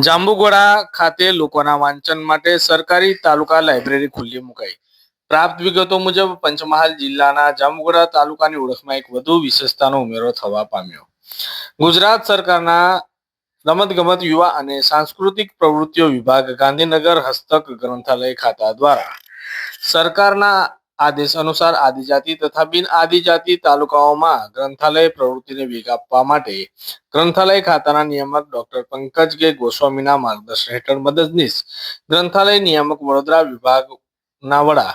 જાંબુઘોડા ખાતે લોકોના વાંચન માટે સરકારી તાલુકા લાઇબ્રેરી ખુલ્લી મુકાઈ. પ્રાપ્ત વિગતો મુજબ પંચમહાલ જિલ્લાના જાંબુગોડા તાલુકાની ઓળખમાં એક વધુ વિશેષતાનો ઉમેરો થવા પામ્યો. ગુજરાત સરકારના રમતગમત યુવા અને સાંસ્કૃતિક પ્રવૃત્તિઓ વિભાગ ગાંધીનગર હસ્તક ગ્રંથાલય ખાતા દ્વારા સરકારના આદેશ અનુસાર આદિજાતિ તથા બિન આદિજાતિ તાલુકાઓમાં ગ્રંથાલય પ્રવૃત્તિને વેગ આપવા માટે ગ્રંથાલય ખાતાના નિયામક ડોક્ટર પંકજ કે ગોસ્વામીના માર્ગદર્શન હેઠળ મદદનીશ. ગ્રંથાલય નિયામક વડોદરા વિભાગના વડા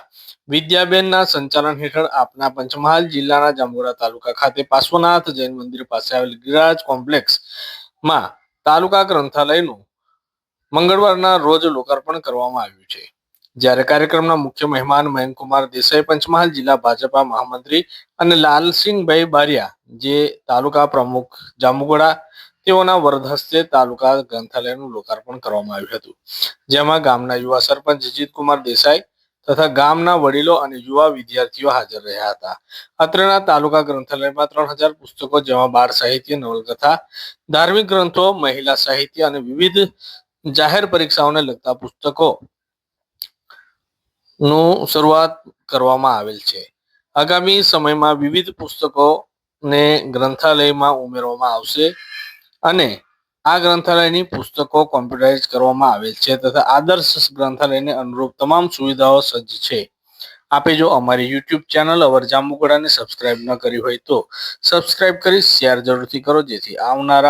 વિદ્યાબેનના સંચાલન હેઠળ આપના પંચમહાલ જિલ્લાના જાંબુઘોડા તાલુકા ખાતે પાર્શ્વનાથ જૈન મંદિર પાસે આવેલ ગિરિરાજ કોમ્પ્લેક્સમાં તાલુકા ગ્રંથાલયનું મંગળવારના રોજ લોકાર્પણ કરવામાં આવ્યું છે. જ્યારે કાર્યક્રમના મુખ્ય મહેમાન મયંકુમાર દેસાઈ પંચમહાલ, જિલ્લા ભાજપા મહામંત્રી અને લાલસિંહભાઈ બારિયા, જે તાલુકા પ્રમુખ જામુગોડા તેઓના વરદહસ્તે તાલુકા ગ્રંથાલયનું લોકાર્પણ કરવામાં આવ્યું હતું. જેમાં ગામના યુવા સરપંચ જીતકુમાર દેસાઈ તથા ગામના વડીલો અને યુવા વિદ્યાર્થીઓ હાજર રહ્યા હતા. અત્રેના તાલુકા ગ્રંથાલયમાં ત્રણ હજાર પુસ્તકો, જેમાં બાળ સાહિત્ય, નવલકથા, ધાર્મિક ગ્રંથો, મહિલા સાહિત્ય અને વિવિધ જાહેર પરીક્ષાઓને લગતા પુસ્તકો નું શરૂઆત કરવામાં આવેલ છે. આગામી સમયમાં વિવિધ પુસ્તકોને ગ્રંથાલયમાં ઉમેરવામાં આવશે અને આ ગ્રંથાલયની પુસ્તકો કોમ્પ્યુટરાઇઝ કરવામાં આવેલ છે તથા આદર્શ ગ્રંથાલયને અનુરૂપ તમામ સુવિધાઓ સજ્જ છે. આપે જો અમારી યુટ્યુબ ચેનલ અવર જાંબુઘોડાને સબસ્ક્રાઇબ ન કરી હોય તો સબસ્ક્રાઇબ કરી શેર જરૂરથી કરો જેથી આવનારા